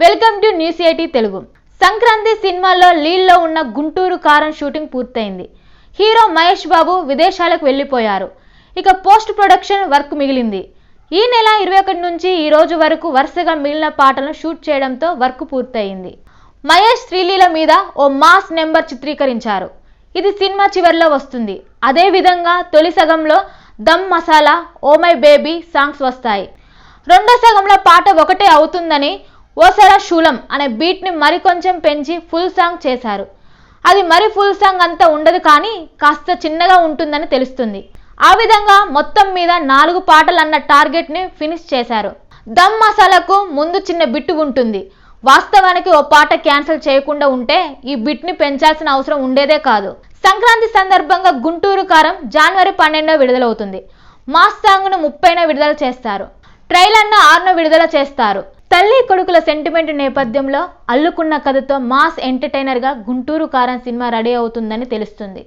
Welcome to news eighty Telugu. Sankranti సినిమాలో లీడ్లో ఉన్న గుంటూరు కారం షూటింగ్ పూర్తయింది. హీరో మహేష్ బాబు విదేశాలకు వెళ్ళిపోయారు. ఇక పోస్ట్ ప్రొడక్షన్ వర్క్ మిగిలింది. ఈ నెల ఇరవై ఒకటి నుంచి ఈ రోజు వరకు వరుసగా మిగిలిన పాటలను షూట్ చేయడంతో వర్క్ పూర్తయింది. మహేష్ శ్రీలీల మీద ఓ మాస్ నెంబర్ చిత్రీకరించారు. ఇది సినిమా చివరిలో వస్తుంది. అదేవిధంగా తొలి సగంలో Dum Masala oh my baby songs వస్తాయి. రెండో సగంలో పాట ఒకటే అవుతుందని ఓసరా శూలం అనే బీట్ని మరికొంచెం పెంచి ఫుల్ సాంగ్ చేశారు. అది మరి ఫుల్ సాంగ్ అంతా ఉండదు కానీ కాస్త చిన్నగా ఉంటుందని తెలుస్తుంది. ఆ విధంగా మొత్తం మీద నాలుగు పాటలు అన్న టార్గెట్ని ఫినిష్ చేశారు. దమ్ మసాలాకు ముందు చిన్న బిట్టు ఉంటుంది. వాస్తవానికి ఓ పాట క్యాన్సిల్ చేయకుండా ఉంటే ఈ బిట్ని పెంచాల్సిన అవసరం ఉండేదే కాదు. సంక్రాంతి సందర్భంగా గుంటూరు కారం జనవరి పన్నెండో విడుదలవుతుంది. మాస్ సాంగ్ను ముప్పైన విడుదల చేస్తారు. ట్రైలర్ను ఆరున విడుదల చేస్తారు. తల్లి కొడుకుల సెంటిమెంట్ నేపథ్యంలో అల్లుకున్న కథతో మాస్ ఎంటర్టైనర్గా గుంటూరు కారం సినిమా రెడీ అవుతుందని తెలుస్తుంది.